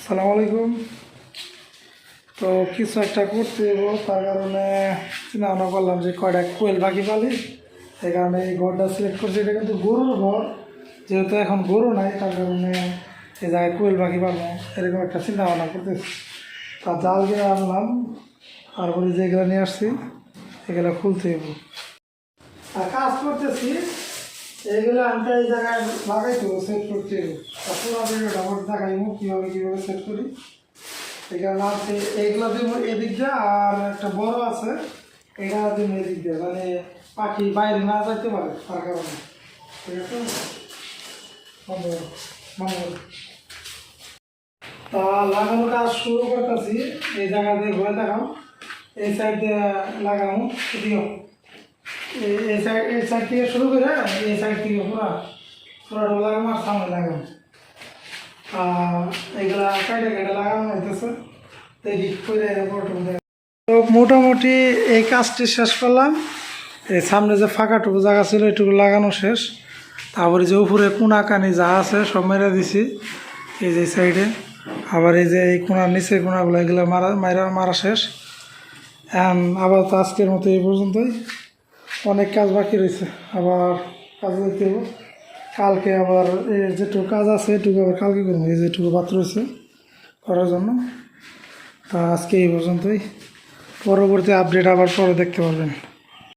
আসসালামু আলাইকুম। তো কিছু একটা করতে হইব, তার কারণে চিন্তা ভাবনা করলাম যে কয়টা কোয়েল পাখি পালি। সেই কারণে এই ঘরটা সিলেক্ট করছি, এটা কিন্তু গরুর ঘর, যেহেতু এখন গরু নাই, তার কারণে এই জায়গায় কোয়েল পাখি পাবো, এরকম একটা চিন্তা ভাবনা করতেছি। তা জাল কিনে আনলাম তারপরে যেগুলো নিয়ে আসছি, এগুলো খুলতে আর কাজ করতেছি এইগুলো আনতে এই জায়গায় লাগাইতে হবে সেট করতে পুরো ভিডিওটা আমার দেখাইবো কীভাবে কীভাবে সেট করি। এখানে আছে এইগুলো দিব এদিক দিয়ে আর একটা বড় আছে, এটা দিব এদিক দিয়ে মানে পাখি বাইরে না যাইতে পারে, তার কারণে। ঠিক আছে। তা লাগানো কাজ শুরু করতেছি। এই জায়গা দিয়ে ঘুরে দেখাও। এই সাইড দিয়ে লাগানো দিও এই- সাইড থেকে শুরু করে এই সাইড থেকে পুরা সামনে লাগানো। এগুলা লাগানো হইতেছে। দেখি করে তো মোটামুটি এই কাজটি শেষ করলাম। এই সামনে যে ফাঁকাটুকু জায়গা ছিল, এটুকু লাগানো শেষ। তারপরে যে উপরে কোনা কানি যা আছে, সব মেরে দিছি এই যে সাইডে। আবার এই যে এই কোনার নিচে কোনাগুলো, এগুলো মারা মারা মারা শেষ। এখন আবার তো আজকের মতো এই পর্যন্তই। অনেক কাজ বাকি রয়েছে। আবার কাজ দেখতে কালকে আবার এই যেটুকু কাজ আছে, এটুকু আবার কালকে করব। এই যেটুকু বাত রয়েছে করার জন্য। তা আজকে এই পর্যন্তই। পরবর্তী আপডেট আবার পরে দেখতে পারবেন।